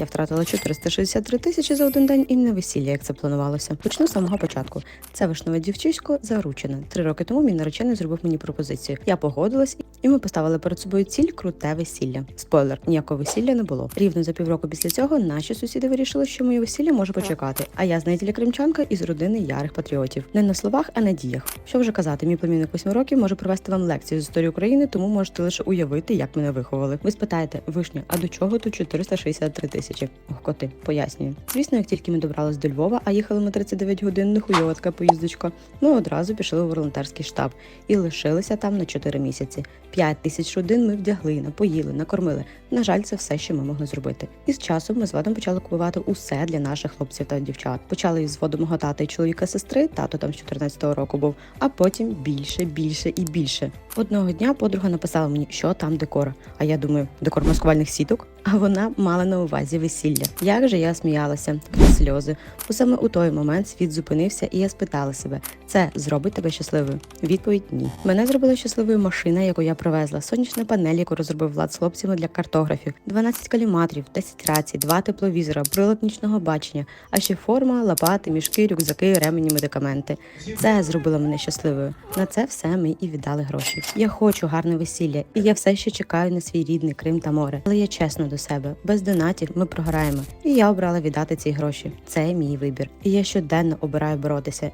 я втратила 463 тисячі за один день і не весілля, як це планувалося. Почну з самого початку. Це вишневе дівчисько заручене. Три роки тому мій наречений зробив мені пропозицію. Я погодилась, і ми поставили перед собою ціль круте весілля. Спойлер, ніякого весілля не було. Рівно за півроку після цього наші сусіди вирішили, що моє весілля може почекати. А я знаєте, кримчанка із родини ярих патріотів. Не на словах, а на діях. Що вже казати, мій племінник 8 років може провести вам лекцію з історії України, тому можете лише уявити, як мене виховали. Ви спитаєте, вишня, а до чого тут 463 тисячі? Ох, коти, пояснюю. Звісно, як тільки ми добрались до Львова, а їхали ми 39 годин, не хуйова така поїздочка, ми одразу пішли у волонтерський штаб і лишилися там на 4 місяці. 5 тисяч родин ми вдягли, напоїли, накормили. На жаль, це все, що ми могли зробити. І з часом ми з Вадом почали купувати усе для наших хлопців та дівчат. Почали із воду мого тата і чоловіка сестри, тато там з 14-го року був, а потім більше, більше і більше. Одного дня подруга написала мені, що там декор. А я думаю, декор маскувальних сіток. А вона мала на увазі весілля. Як же я сміялася крізь сльози. Бо саме у той момент світ зупинився, і я спитала себе: це зробить тебе щасливою? Відповідь ні. Мене зробила щасливою машина, яку я привезла, сонячна панель, яку розробив влад з хлопцями для картографів, 12 каліматрів, 10 рацій, 2 тепловізора, прилад нічного бачення, а ще форма, лопати, мішки, рюкзаки, ремені, медикаменти. Це зробило мене щасливою. На це все ми і віддали гроші. Я хочу гарне весілля, і я все ще чекаю на свій рідний Крим та море. Але я чесно до себе, без донатів ми програємо. І я обрала віддати ці гроші. Це мій вибір. І я щоденно обираю боротися.